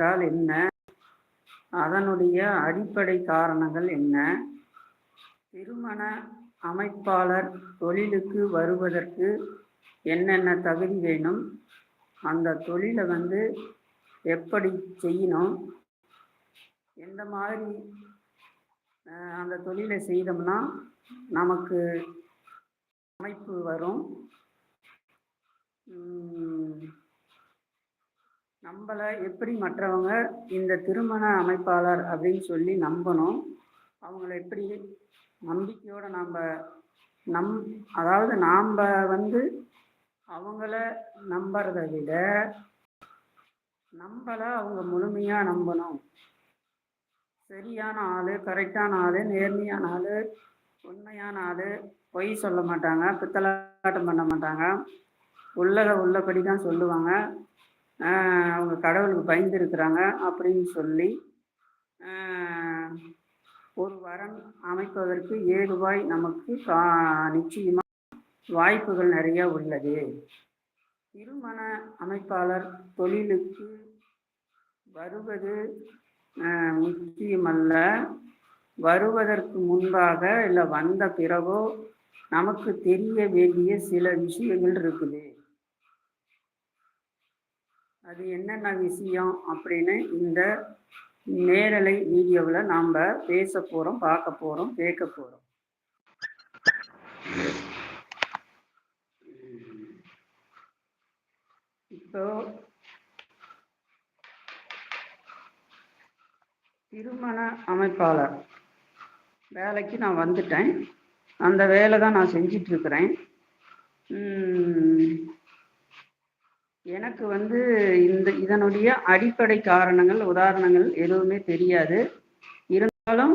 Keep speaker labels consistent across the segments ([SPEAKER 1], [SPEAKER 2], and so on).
[SPEAKER 1] என்றால் என்ன? அதனுடைய அடிப்படை காரணங்கள் என்ன? திருமண அமைப்பாளர் தொழிலுக்கு வருவதற்கு என்னென்ன தகுதி வேணும் அந்த தொழிலை வந்து எப்படி செய்யணும்? எந்த மாதிரி அந்த தொழிலை செய்தோம்னா நமக்கு அமைப்பு வரும். நம்மளை எப்படி மற்றவங்க இந்த திருமண அமைப்பாளர் அப்படின்னு சொல்லி நம்பணும். அவங்கள எப்படி நம்பிக்கையோட நாம் நம் அதாவது நாம் வந்து அவங்கள நம்புறதை விட நம்மளை அவங்க முழுமையாக நம்பணும். சரியான ஆள் கரெக்டான ஆள் நேர்மையான ஆள் உண்மையான ஆள் பொய் சொல்ல மாட்டாங்க பித்தலாட்டம் பண்ண மாட்டாங்க. உள்ளத உள்ளபடி தான் சொல்லுவாங்க. அவங்க கடவுளுக்கு பயந்து இருக்கிறாங்க அப்படின்னு சொல்லி ஒரு வரன் அமைப்பதற்கு ஏதுவாய் நமக்கு கா நிச்சயமாக வாய்ப்புகள் நிறைய உள்ளது. திருமண அமைப்பாளர் தொழிலுக்கு வருவது முக்கியமல்ல. வருவதற்கு முன்பாக இல்லை வந்த பிறகோ நமக்கு தெரிய வேண்டிய சில விஷயங்கள் இருக்குது. அது என்னென்ன விஷயம் அப்படின்னு இந்த நேரலை வீடியோவில் நாம் பேச போகிறோம் பார்க்க போகிறோம் கேட்க போகிறோம் இப்போ திருமண அமைப்பாளர் வேலைக்கு நான் வந்துட்டேன். அந்த வேலை தான் நான் செஞ்சிட்ருக்கிறேன் எனக்கு வந்து இந்த இதனுடைய அடிப்படை காரணங்கள் உதாரணங்கள் எதுவுமே தெரியாது. இருந்தாலும்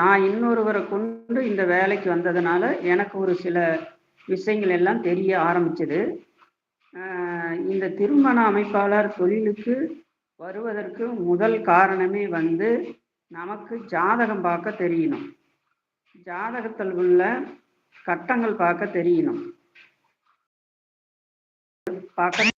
[SPEAKER 1] நான் இன்னொருவரை கொண்டு இந்த வேலைக்கு வந்ததுனால எனக்கு ஒரு சில விஷயங்கள் எல்லாம் தெரிய ஆரம்பிச்சது. இந்த திருமண அமைப்பாளர் தொழிலுக்கு வருவதற்கு முதல் காரணமே வந்து நமக்கு ஜாதகம் பார்க்க தெரியணும். ஜாதகத்தில் உள்ள கட்டங்கள் பார்க்க தெரியணும். பார்க்க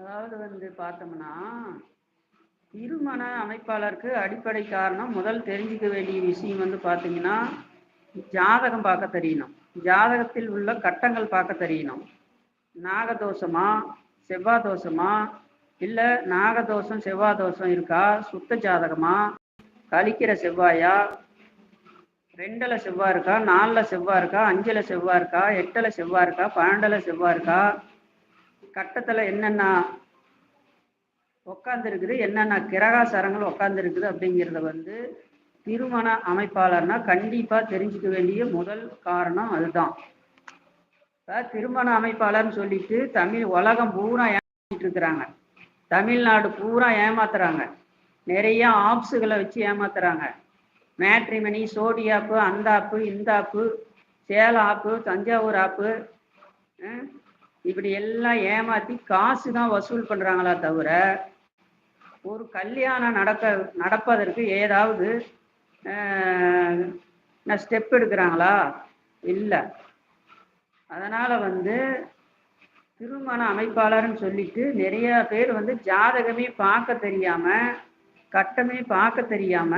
[SPEAKER 1] அதாவது வந்து பார்த்தோம்னா, திருமண அமைப்பாளருக்கு அடிப்படை காரணம் முதல் தெரிஞ்சுக்க வேண்டிய விஷயம் வந்து பார்த்தீங்கன்னா, ஜாதகம் பார்க்க தெரியணும். ஜாதகத்தில் உள்ள கட்டங்கள் பார்க்க தெரியணும். நாகதோஷமா? செவ்வாய் தோஷமா? இல்லை நாகதோஷம், செவ்வாய் தோஷம் இருக்கா? சுத்த ஜாதகமா? கழிக்கிற செவ்வாயா? ரெண்டில் செவ்வாய் இருக்கா? நாலில் செவ்வாய் இருக்கா? அஞ்சில் செவ்வாய் இருக்கா? எட்டில் செவ்வாய் இருக்கா? 12ல செவ்வாய் இருக்கா? கட்டத்துல என்னென்ன உட்காந்துருக்குது, என்னென்ன கிரகாசாரங்கள் உட்காந்துருக்குது அப்படிங்கிறத வந்து திருமண அமைப்பாளர்னா கண்டிப்பா தெரிஞ்சுக்க வேண்டிய முதல் காரணம் அதுதான். இப்ப திருமண அமைப்பாளர்னு சொல்லிட்டு தமிழ் உலகம் பூரா ஏமாத்திட்டு இருக்கிறாங்க. தமிழ்நாடு பூரா ஏமாத்துறாங்க. நிறைய ஆப்ஸுகளை வச்சு ஏமாத்துறாங்க. மேட்ரிமணி சோடி ஆப்பு, அந்த ஆப்பு, இந்த ஆப்பு, சேலம் ஆப்பு, தஞ்சாவூர் ஆப்பு, இப்படி எல்லாம் ஏமாத்தி காசு தான் வசூல் பண்றாங்களா தவிர, ஒரு கல்யாணம் நடக்க நடப்பதற்கு ஏதாவது நான் ஸ்டெப் எடுக்கிறாங்களா? இல்லை. அதனால வந்து திருமண அமைப்பாளர்னு சொல்லிட்டு நிறைய பேர் வந்து ஜாதகமே பார்க்க தெரியாம, கட்டமே பார்க்க தெரியாம,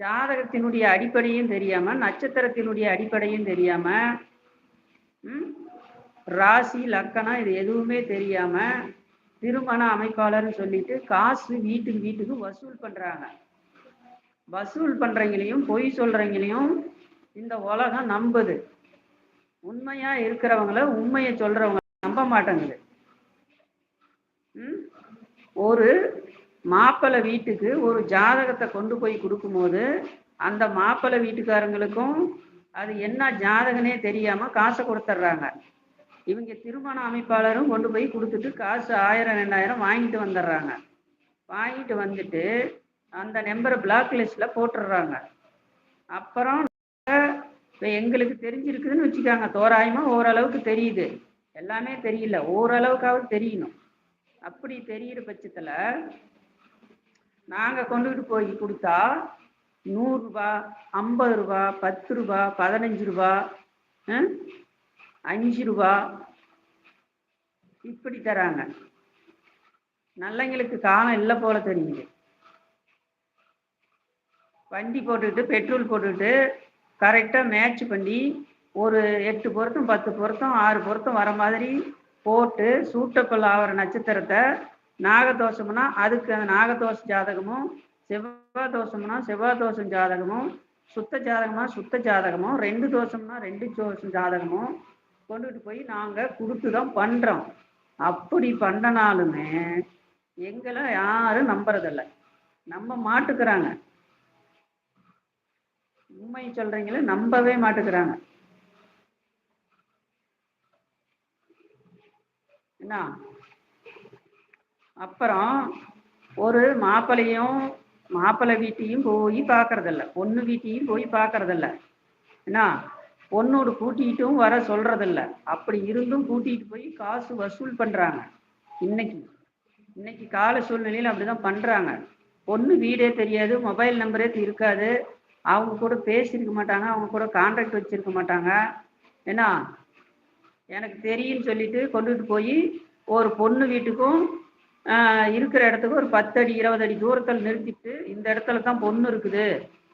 [SPEAKER 1] ஜாதகத்தினுடைய அடிப்படையும் தெரியாம, நட்சத்திரத்தினுடைய அடிப்படையும் தெரியாமல் ராசி, லக்கணம் இது எதுவுமே தெரியாம, திருமண அமைப்பாளர்னு சொல்லிட்டு காசு வீட்டுக்கு வீட்டுக்கு வசூல் பண்றாங்க. வசூல் பண்றவங்களையும் பொய் சொல்றவங்களையும் இந்த உலகம் நம்புது. உண்மையா இருக்கிறவங்கள, உண்மையை சொல்றவங்க நம்ப மாட்டேங்குது. ம். ஒரு மாப்பிள்ளை வீட்டுக்கு ஒரு ஜாதகத்தை கொண்டு போய் கொடுக்கும்போது அந்த மாப்பிள்ளை வீட்டுக்காரங்களுக்கும் அது என்ன ஜாதகனே தெரியாம காசை கொடுத்துட்றாங்க இவங்க திருமண அமைப்பாளரும் கொண்டு போய் கொடுத்துட்டு காசு 1000, 2000 வாங்கிட்டு வந்துடுறாங்க வாங்கிட்டு வந்துட்டு அந்த நம்பரை பிளாக் லிஸ்ட்ல போட்டுடுறாங்க அப்புறம் இப்போ எங்களுக்கு தெரிஞ்சிருக்குதுன்னு வச்சுக்கோங்க. தோராயமா ஓரளவுக்கு தெரியுது. எல்லாமே தெரியல. ஓரளவுக்காவது தெரியணும். அப்படி தெரியிற பட்சத்தில் நாங்கள் கொண்டுகிட்டு போய் கொடுத்தா நூறுரூபா ஐம்பது ரூபா பத்து ரூபா பதினஞ்சு ரூபா அஞ்சு ரூபா இப்படி தராங்க. நல்லங்களுக்கு காலம் இல்லை போல தெரியுது. வண்டி போட்டுக்கிட்டு, பெட்ரோல் போட்டுக்கிட்டு, கரெக்டாக மேட்ச் பண்ணி, ஒரு எட்டு பொருத்தம், 10 பொருத்தம், ஆறு பொருத்தம் வர மாதிரி போட்டு, சூட்டபுல் ஆகிற நட்சத்திரத்தை நாகதோஷம்னா, அதுக்கு அந்த நாகதோஷ ஜாதகமும், செவ்வாய் தோஷம்னா செவ்வாய் தோஷம் ஜாதகமும், சுத்த ஜாதகம்னா சுத்த ஜாதகமும், ரெண்டு தோஷம்னா ரெண்டு தோஷம் ஜாதகமும் கொண்டுட்டு போய் நாங்கள் கொடுத்து தான் பண்ணுறோம் அப்படி பண்ணனாலுமே, எங்களை யாரும் நம்புறதில்ல. நம்ப மாட்டுக்கிறாங்க. உண்மை சொல்றீங்களே நம்பவே மாட்டுக்கிறாங்க. என்ன? அப்புறம் ஒரு மாப்பிள்ளையும், மாப்பிள்ளை வீட்டையும் போய் பார்க்கறதில்ல. பொண்ணு வீட்டையும் போய் பார்க்கறதில்ல. என்ன? பொண்ணோடு கூட்டிகிட்டும் வர சொல்றதில்ல. அப்படி இருந்தும் கூட்டிகிட்டு போய் காசு வசூல் பண்ணுறாங்க இன்னைக்கு. இன்னைக்கு கால சூழ்நிலையில அப்படிதான் பண்ணுறாங்க பொண்ணு வீடே தெரியாது. மொபைல் நம்பரே இருக்காது. அவங்க கூட பேசியிருக்க மாட்டாங்க. அவங்க கூட கான்டாக்ட் வச்சிருக்க மாட்டாங்க. என்ன? எனக்கு தெரியும்னு சொல்லிட்டு கொண்டுட்டு போய் ஒரு பொண்ணு வீட்டுக்கும், இருக்கிற இடத்துக்கு ஒரு 10 அடி, 20 அடி தூரத்தில் நிறுத்திட்டு, இந்த இடத்துல தான் பொண்ணு இருக்குது.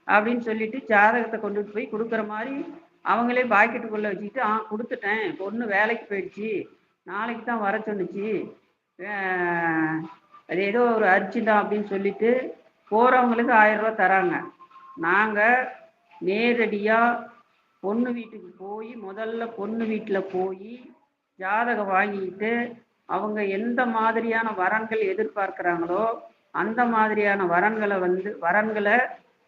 [SPEAKER 1] அப்படின்னு சொல்லிட்டு ஜாதகத்தை கொண்டுட்டு போய் கொடுக்குற மாதிரி அவங்களே பாக்கெட்டுக்குள்ளே வச்சுக்கிட்டு, ஆ கொடுத்துட்டேன் பொண்ணு வேலைக்கு போயிடுச்சு. நாளைக்கு தான் வர சொன்னுச்சு. அது ஏதோ ஒரு அர்ஜென்டாம் அப்படின்னு சொல்லிட்டு, போகிறவங்களுக்கு ஆயிரம் ரூபா தராங்க. நாங்கள் நேரடியாக பொண்ணு வீட்டுக்கு போய் முதல்ல பொண்ணு வீட்டில் போய் ஜாதகம் வாங்கிக்கிட்டு, அவங்க எந்த மாதிரியான வரன்கள் எதிர்பார்க்கிறாங்களோ, அந்த மாதிரியான வரன்களை வந்து வரன்களை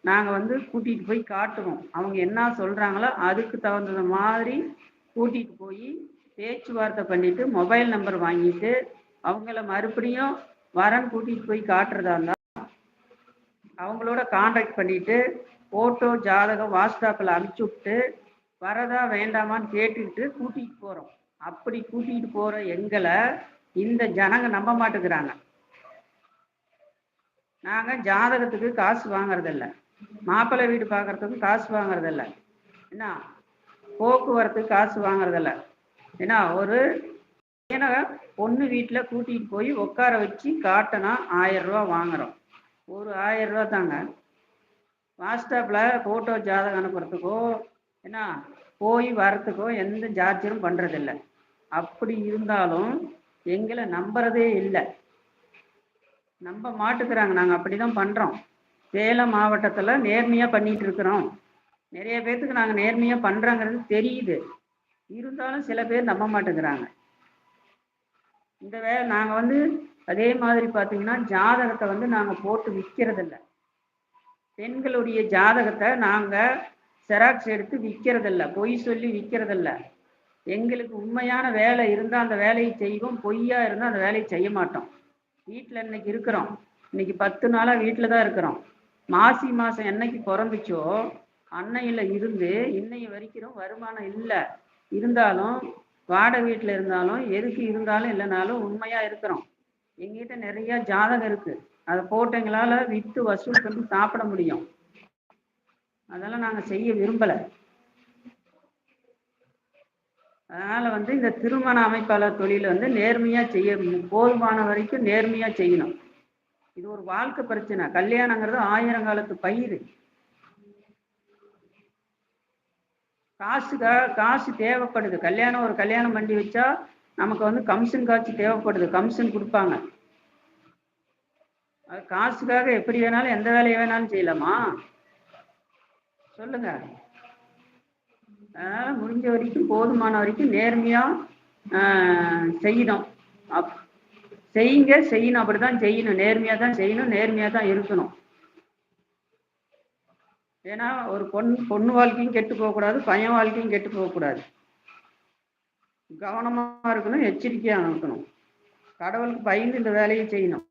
[SPEAKER 1] நாங்கள் வந்து கூட்டிகிட்டு போய் காட்டுவோம். அவங்க என்ன சொல்கிறாங்களோ அதுக்கு தகுந்த மாதிரி கூட்டிகிட்டு போய் பேச்சுவார்த்தை பண்ணிட்டு, மொபைல் நம்பர் வாங்கிட்டு, அவங்கள மறுபடியும் வரன் கூட்டிகிட்டு போய் காட்டுறதா இருந்தால் அவங்களோட கான்டாக்ட் பண்ணிட்டு, ஃபோட்டோ, ஜாதகம் வாட்ஸ்டாப்பில் அனுப்பிச்சு விட்டு வரதா வேண்டாமான்னு கேட்டுக்கிட்டு கூட்டிகிட்டு போகிறோம் அப்படி கூட்டிட்டு போற எங்களை இந்த ஜனங்க நம்ப மாட்டேங்கிறாங்க நாங்க ஜாதகத்துக்கு காசு வாங்குறதில்ல. மாப்பிள்ளை வீடு பார்க்கறதுக்கும் காசு வாங்குறதில்ல. என்ன? போக்குவரத்துக்கு காசு வாங்குறதில்ல. ஏன்னா ஒரு ஏன்னா பொண்ணு வீட்டில் கூட்டிகிட்டு போய் உட்கார வச்சு காட்டினா ஆயிரம் ரூபா வாங்குறோம் ஒரு ஆயிரம் ரூபா தாங்க வாட்ஸ்அப்பில் ஃபோட்டோ ஜாதகம் அனுப்புறதுக்கோ என்ன போய் வரத்துக்கோ எந்த சார்ஜரும் பண்ணுறதில்ல அப்படி இருந்தாலும் எங்களை நம்புறதே இல்லை. நம்ப மாட்டுக்கிறாங்க. நாங்கள் அப்படி தான் பண்ணுறோம் சேலம் மாவட்டத்தில் நேர்மையாக பண்ணிகிட்டு இருக்கிறோம். நிறைய பேர்த்துக்கு நாங்கள் நேர்மையாக பண்ணுறோங்கிறது தெரியுது. இருந்தாலும் சில பேர் நம்ப மாட்டேங்கிறாங்க இந்த வேலை நாங்கள் வந்து அதே மாதிரி பார்த்தீங்கன்னா ஜாதகத்தை வந்து நாங்கள் போட்டு விற்கிறதில்ல பெண்களுடைய ஜாதகத்தை நாங்கள் செராக்ஸ் எடுத்து விற்கிறதில்ல பொய் சொல்லி விற்கிறதில்ல எங்களுக்கு உண்மையான வேலை இருந்தால் அந்த வேலையை செய்வோம் பொய்யா இருந்தால் அந்த வேலையை செய்ய மாட்டோம். வீட்டில் இன்னைக்கு இருக்கிறோம். இன்னைக்கு பத்து நாளாக வீட்டில் தான் இருக்கிறோம். மாசி மாதம் என்னைக்கு பிறந்துச்சோ அன்னையில் இருந்து இன்னைய வரைக்கும் வருமானம் இல்லை. இருந்தாலும் வாடகை வீட்டில் இருந்தாலும் எதுக்கு இருந்தாலும் இல்லைனாலும் உண்மையாக இருக்கிறோம். எங்கிட்ட நிறைய ஜாதகம் இருக்குது அதை போட்டு எங்களால் விற்று வசூல் பண்ணி சாப்பிட முடியும். அதெல்லாம் நாங்கள் செய்ய விரும்பலை. அதனால் வந்து இந்த திருமண அமைப்பாளர் தொழில் வந்து நேர்மையாக செய்ய போதுமான வரைக்கும் நேர்மையாக செய்யணும். இது ஒரு வாழ்க்கை பிரச்சனை. கல்யாணங்கிறது ஆயிரங்காலத்து பயிர் காசுக்காக காசு தேவைப்படுது. கல்யாணம் ஒரு கல்யாணம் பண்ணி வச்சா நமக்கு வந்து கமிஷன் காட்சி தேவைப்படுது. கமிஷன் கொடுப்பாங்க. அது காசுக்காக எப்படி வேணாலும் எந்த வேலையை வேணாலும் செய்யலாமா? சொல்லுங்க. முடிஞ்ச வரைக்கும் போதுமான வரைக்கும் நேர்மையா செய்யணும். அப் செய்யுங்க செய்யணும். அப்படிதான் செய்யணும். நேர்மையாக தான் செய்யணும். நேர்மையாக தான் இருக்கணும். ஏன்னா ஒரு பொன் பொண்ணு வாழ்க்கையும் கெட்டு போகக்கூடாது பையன் வாழ்க்கையும் கெட்டு போகக்கூடாது கவனமா இருக்கணும். எச்சரிக்கையாக இருக்கணும். கடவுளுக்கு பயந்து இந்த வேலையை செய்யணும்.